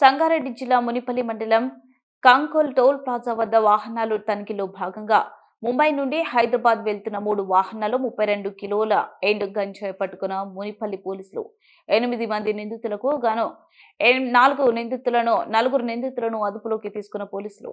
సంగారెడ్డి జిల్లా మునిపల్లి మండలం కాంకోల్ toll plaza వద్ద వాహనాలు తనిఖీలో భాగంగా ముంబై నుండి హైదరాబాద్ వెళ్తున్న మూడు వాహనాలు ముప్పై రెండు కిలోల ఎండు గంజాయి పట్టుకున్న మునిపల్లి పోలీసులు ఎనిమిది మంది నిందితులకు గాను నాలుగు నిందితులను నలుగురు నిందితులను అదుపులోకి తీసుకున్న పోలీసులు.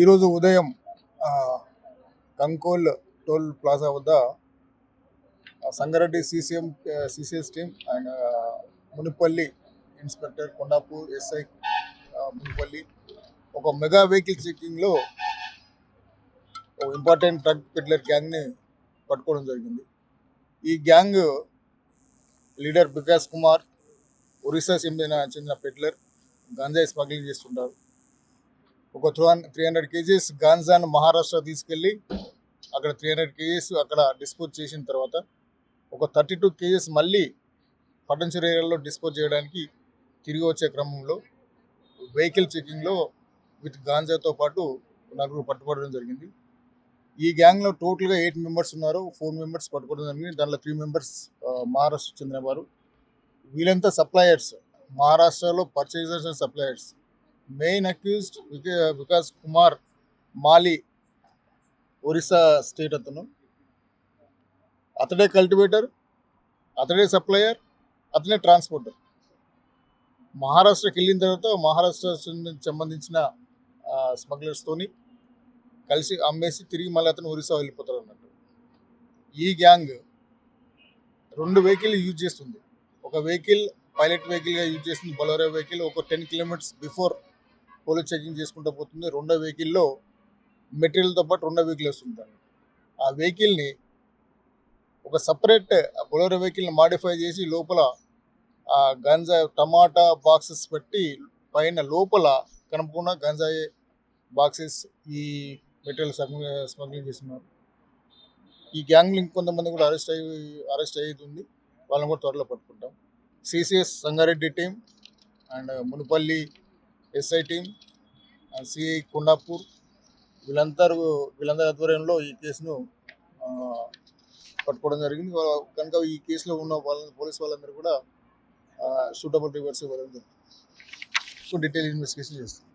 ఈరోజు ఉదయం కంకోల్ టోల్ ప్లాజా వద్ద Sangareddy CCM CCS team and Munipalli inspector Kondapur SI Munipalli ఒక మెగా వెహికల్ చెక్కింగ్లో ఒక ఇంపార్టెంట్ డ్రగ్ పెడ్లర్ గ్యాంగ్ని పట్టుకోవడం జరిగింది. ఈ గ్యాంగ్ లీడర్ వికాస్ కుమార్ ఒరిస్సా చెందిన చెందిన పెడ్లర్ గంజాయి స్మగ్లింగ్ చేస్తుంటారు. ఒక త్రీ త్రీ హండ్రెడ్ కేజీస్ గాంజాను మహారాష్ట్ర తీసుకెళ్ళి అక్కడ త్రీ హండ్రెడ్ కేజీస్ అక్కడ డిస్పోజ్ చేసిన తర్వాత ఒక థర్టీ టూ కేజీస్ మళ్ళీ పటంచర్ ఏరియాలో డిస్పోజ్ చేయడానికి తిరిగి వచ్చే క్రమంలో వెహికల్ చెకింగ్లో విత్ గాంజాతో పాటు నలుగురు పట్టుబడడం జరిగింది. ఈ గ్యాంగ్లో టోటల్గా ఎయిట్ మెంబర్స్ ఉన్నారు. ఫోర్ మెంబర్స్ పట్టుకోవడం జరిగింది. దాంట్లో త్రీ మెంబర్స్ మహారాష్ట్ర చెందిన వారు. వీళ్ళంతా సప్లయర్స్ మహారాష్ట్రలో purchasers and suppliers main accused Vikas Kumar Mali Orissa state అతను అతడే కల్టివేటర్ అతడే సప్లయర్ అతనే ట్రాన్స్పోర్టర్ మహారాష్ట్రకి వెళ్ళిన తర్వాత మహారాష్ట్ర సంబంధించిన స్మగ్లర్స్తోని కలిసి అమ్మేసి తిరిగి మళ్ళీ అతను ఒరిస్సా వెళ్ళిపోతారు అన్నట్టు ఈ గ్యాంగ్ రెండు వెహికల్ యూజ్ చేస్తుంది ఒక వెహికల్ పైలట్ వెహికల్గా యూజ్ చేస్తుంది బొలరో వెహికల్ ఒక ten kilometres before police checking చేసుకుంటూ పోతుంది. రెండో వెహికల్లో మెటీరియల్తో పాటు రెండో వెహికల్ వస్తుంది ఆ వెహికల్ని ఒక సపరేట్ బొలరో వెహికల్ని మాడిఫై చేసి లోపల ఆ గంజా టమాటా బాక్సెస్ పెట్టి పైన లోపల కనపకుండా గంజాయి బాక్సెస్ ఈ మెటీరియల్ స్మగ్లింగ్ చేస్తున్నారు. ఈ గ్యాంగ్లు ఇంకొంతమంది కూడా అరెస్ట్ అయ్యి అరెస్ట్ అయ్యింది వాళ్ళని కూడా త్వరలో పట్టుకుంటాం. CCS Sangareddy team and Munupalli SI team CI Kondapur వీళ్ళందరూ వీళ్ళందరి ఆధ్వర్యంలో ఈ కేసును పట్టుకోవడం జరిగింది. కనుక ఈ కేసులో ఉన్న వాళ్ళ పోలీస్ వాళ్ళందరూ కూడా సూటబుల్ రివర్స్ ఇవ్వడం జరిగింది. డీటెయిల్ ఇన్వెస్టిగేషన్ చేస్తాం.